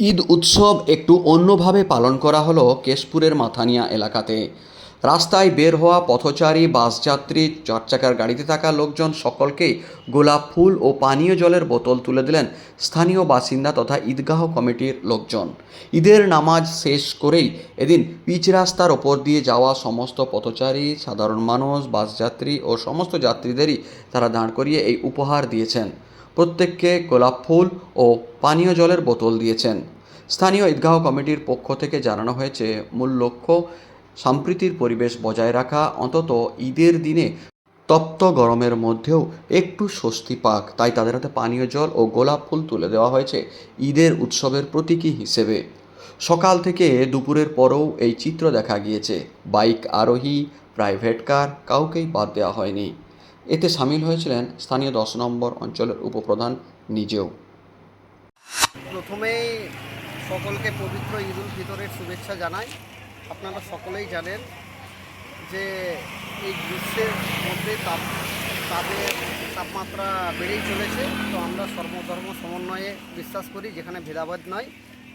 ঈদ উৎসব একটু অন্যভাবে পালন করা হলো কেশপুরের মাথানিয়া এলাকাতে। রাস্তায় বের হওয়া পথচারী বাসযাত্রী চারচাকার গাড়িতে থাকা লোকজন সকলকেই গোলাপ ফুল ও পানীয় জলের বোতল তুলে দিলেন স্থানীয় বাসিন্দা তথা ঈদগাহ কমিটির লোকজন। ঈদের নামাজ শেষ করেই এদিন পিচ রাস্তার ওপর দিয়ে যাওয়া সমস্ত পথচারী, সাধারণ মানুষ বাসযাত্রী ও সমস্ত যাত্রীদেরই তারা দাঁড় করিয়ে এই উপহার দিয়েছেন। প্রত্যেককে গোলাপ ফুল ও পানীয় জলের বোতল দিয়েছেন। স্থানীয় ঈদগাহ কমিটির পক্ষ থেকে জানানো হয়েছে, মূল লক্ষ্য সাম্প্রীতির পরিবেশ বজায় রাখা, অন্তত ঈদের দিনে তপ্ত গরমের মধ্যেও একটু স্বস্তি পাক। তাই তাদের হাতে পানীয় জল ও গোলাপ ফুল তুলে দেওয়া হয়েছে ঈদের উৎসবের প্রতীকী হিসেবে। সকাল থেকে দুপুরের পরেও এই চিত্র দেখা গিয়েছে। বাইক আরোহী, প্রাইভেট কার, কাউকেই বাদ দেওয়া হয়নি। এতে সামিল হয়েছিলেন স্থানীয় দশ নম্বর অঞ্চলের উপপ্রধান নিজেও। প্রথমেই সকলকে পবিত্র ঈদ উল ফিতরের শুভেচ্ছা জানাই। আপনারা সকলেই জানেন যে এই গ্রীষ্মের মধ্যে তাপ তাপের তাপমাত্রা বেড়েই চলেছে। তো আমরা সর্বধর্ম সমন্বয়ে বিশ্বাস করি, যেখানে ভেদাভেদ নয়,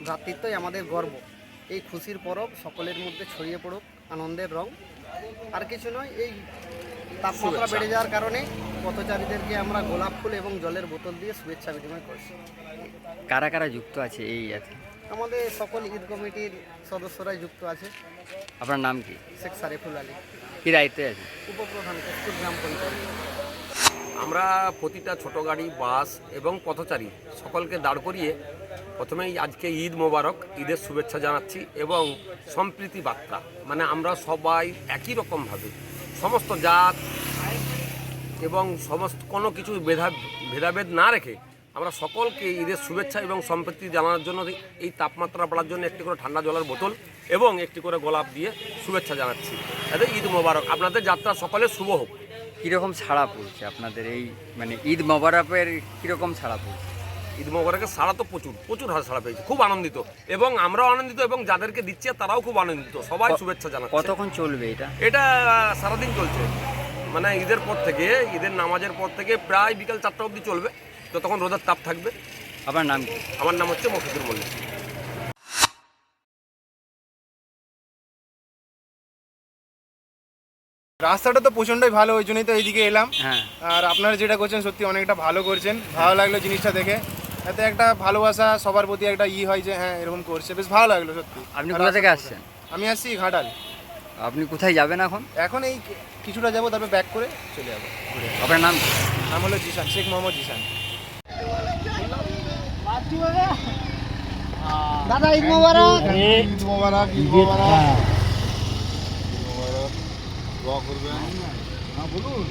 ভ্রাতৃত্বই আমাদের গর্ব। এই খুশির পরব সকলের মধ্যে ছড়িয়ে পড়ুক আনন্দের রং। আর কিছু নয়, এই তাপমাত্রা বেড়ে যাওয়ার কারণে পথচারীদেরকে আমরা গোলাপ ফুল এবং জলের বোতল দিয়ে শুভেচ্ছা বিনিময় করছি। কারা কারা যুক্ত আছে এই ইয়াতে? আমাদের সকল ঈদ কমিটির সদস্যরাই যুক্ত আছে। আপনার নাম কি? শেখ সারিফুল আলী। কি দায়িত্বে আছে উপপ্রধান কেশপুর গ্রাম পঞ্চায়েত। আমরা প্রতিটা ছোট গাড়ি বাস এবং পথচারী সকলকে দাঁড় করিয়ে প্রথমেই আজকে ঈদ মোবারক ঈদের শুভেচ্ছা জানাচ্ছি এবং সম্প্রীতি বার্তা। মানে আমরা সবাই একই রকমভাবে সমস্ত জাত এবং সমস্ত কোনো কিছু ভেদা ভেদাভেদ না রেখে আমরা সকলকে ঈদের শুভেচ্ছা এবং সম্প্রীতি জানানোর জন্য এই তাপমাত্রা বাড়ার জন্য একটি করে ঠান্ডা জলের বোতল এবং একটি করে গোলাপ দিয়ে শুভেচ্ছা জানাচ্ছি। এতে ঈদ মোবারক। আপনাদের যাত্রা সকলে শুভ হোক। কীরকম ছাড়া পড়ছে আপনাদের এই মানে ঈদ মোবারকের কীরকম ছাড়া পড়ছে? ঈদ মোবারকের সাড়া তো প্রচুর প্রচুর হার সাড়া পেয়েছে খুব আনন্দিত। এবং আমরাও আনন্দিত এবং যাদেরকে দিচ্ছে তারাও খুব আনন্দিত সবাই শুভেচ্ছা জানাচ্ছে। কতক্ষণ চলবে এটা? এটা সারাদিন চলছে। মানে ঈদের পর থেকে ঈদের নামাজের পর থেকে প্রায় বিকাল চারটা অবধি চলবে যতক্ষণ রোদের তাপ থাকবে। আপনার নাম কি? আমার নাম হচ্ছে মফিদুর মল্লিক। রাস্তাটা তো প্রচণ্ডই ভালো ওই জন্যই তো এইদিকে এলাম। হ্যাঁ। আর আপনারা যেটা করছেন সত্যি অনেকটা ভালো করছেন। ভালো লাগল জিনিসটা দেখে। এতে একটা ভালোবাসা সবার প্রতি একটা ই হয় যে হ্যাঁ এরকম করছে। বেশ ভালো লাগল সত্যি। আপনি কোথা থেকে আসছেন? আমি আসছি ঘাটাল। আপনি কোথায় যাবেন এখন? এখন এই কিছুটা যাব তারপর ব্যাক করে চলে যাব। ঘুরে আপনার নাম? নাম হলো জিসান শেখ মোহাম্মদ জিসান দাদা ঈদ মোবারক। ঈদ মোবারক ঈদ মোবারক। মোবারক। দোয়া করবেন। হ্যাঁ বলুন।